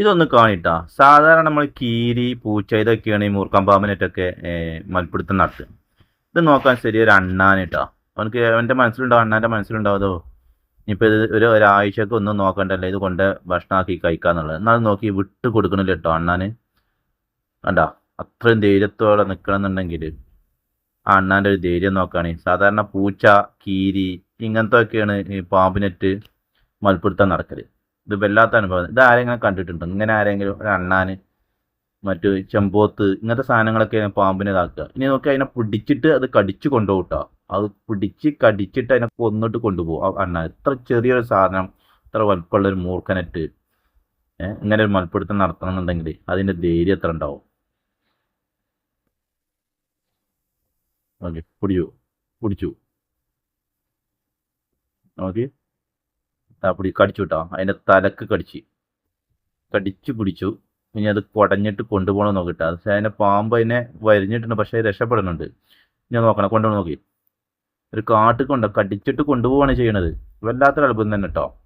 ഇതൊന്ന് കാണിട്ടാ. സാധാരണ നമ്മൾ കീരി പൂച്ച ഇതൊക്കെയാണ് ഈ മൂർക്കം പാമ്പിനേറ്റൊക്കെ മൽപ്പിടുത്തം നടത്തുക. ഇത് നോക്കാൻ ശരി ഒരു അണ്ണാനിട്ടാ. അവനക്ക് അവന്റെ മനസ്സിലുണ്ടാവും അണ്ണാന്റെ മനസ്സിലുണ്ടാവതോ ഇനിയിപ്പോൾ ഇത് ഒരു ഒരാഴ്ചക്ക് ഒന്നും നോക്കണ്ടല്ലേ. ഇത് കൊണ്ട് ഭക്ഷണമാക്കി കഴിക്കാന്നുള്ളത് എന്നാലും നോക്കി വിട്ട് കൊടുക്കണില്ല കേട്ടോ അണ്ണാന്. വേണ്ട അത്രയും ധൈര്യത്തോടെ നിൽക്കണമെന്നുണ്ടെങ്കിൽ ആ അണ്ണാന്റെ ഒരു ധൈര്യം നോക്കുകയാണെ സാധാരണ പൂച്ച കീരി ഇങ്ങനത്തെ ഒക്കെയാണ് ഈ പാമ്പിനെറ്റ് മൽപ്പിടുത്തം നടക്കൽ. ഇത് വല്ലാത്ത അനുഭവം. ഇത് ആരെങ്കിലും കണ്ടിട്ടുണ്ടോ? ഇങ്ങനെ ആരെങ്കിലും ഒരു അണ്ണാന് മറ്റു ചെമ്പോത്ത് ഇങ്ങനത്തെ സാധനങ്ങളൊക്കെ പാമ്പിനെ ഇതാക്കുക. ഇനി നോക്കി അതിനെ പിടിച്ചിട്ട് അത് കടിച്ചു കൊണ്ടുപോകട്ടോ. അത് പിടിച്ച് കടിച്ചിട്ട് അതിനെ കൊന്നിട്ട് കൊണ്ടുപോകും. അണ്ണ ഇത്ര ചെറിയൊരു സാധനം ഇത്ര വലുപ്പമുള്ള ഒരു ഏഹ് ഇങ്ങനെ ഒരു മൽപ്പിടുത്തം നടത്തണം എന്നുണ്ടെങ്കിൽ അതിന്റെ ധൈര്യം എത്ര ഉണ്ടാവും? ഓക്കെ പിടിച്ചു? പിടിച്ചു. നോക്കി ആ പിടി കടിച്ചു കേട്ടോ അതിന്റെ തലക്ക് കടിച്ച്. കടിച്ചു പിടിച്ചു. ഇനി അത് കുടഞ്ഞിട്ട് കൊണ്ടുപോകണം നോക്കിട്ട്. പക്ഷേ അതിന്റെ പാമ്പ് അതിനെ വരിഞ്ഞിട്ടുണ്ട് പക്ഷേ അത് രക്ഷപ്പെടുന്നുണ്ട് ഞാൻ നോക്കണം. കൊണ്ടുപോകണം നോക്കി. ഒരു കാട്ടിൽ കൊണ്ട് കടിച്ചിട്ട് കൊണ്ടുപോവാണ് ചെയ്യണത്. വല്ലാത്തൊരു അത്ഭുതം തന്നെ കേട്ടോ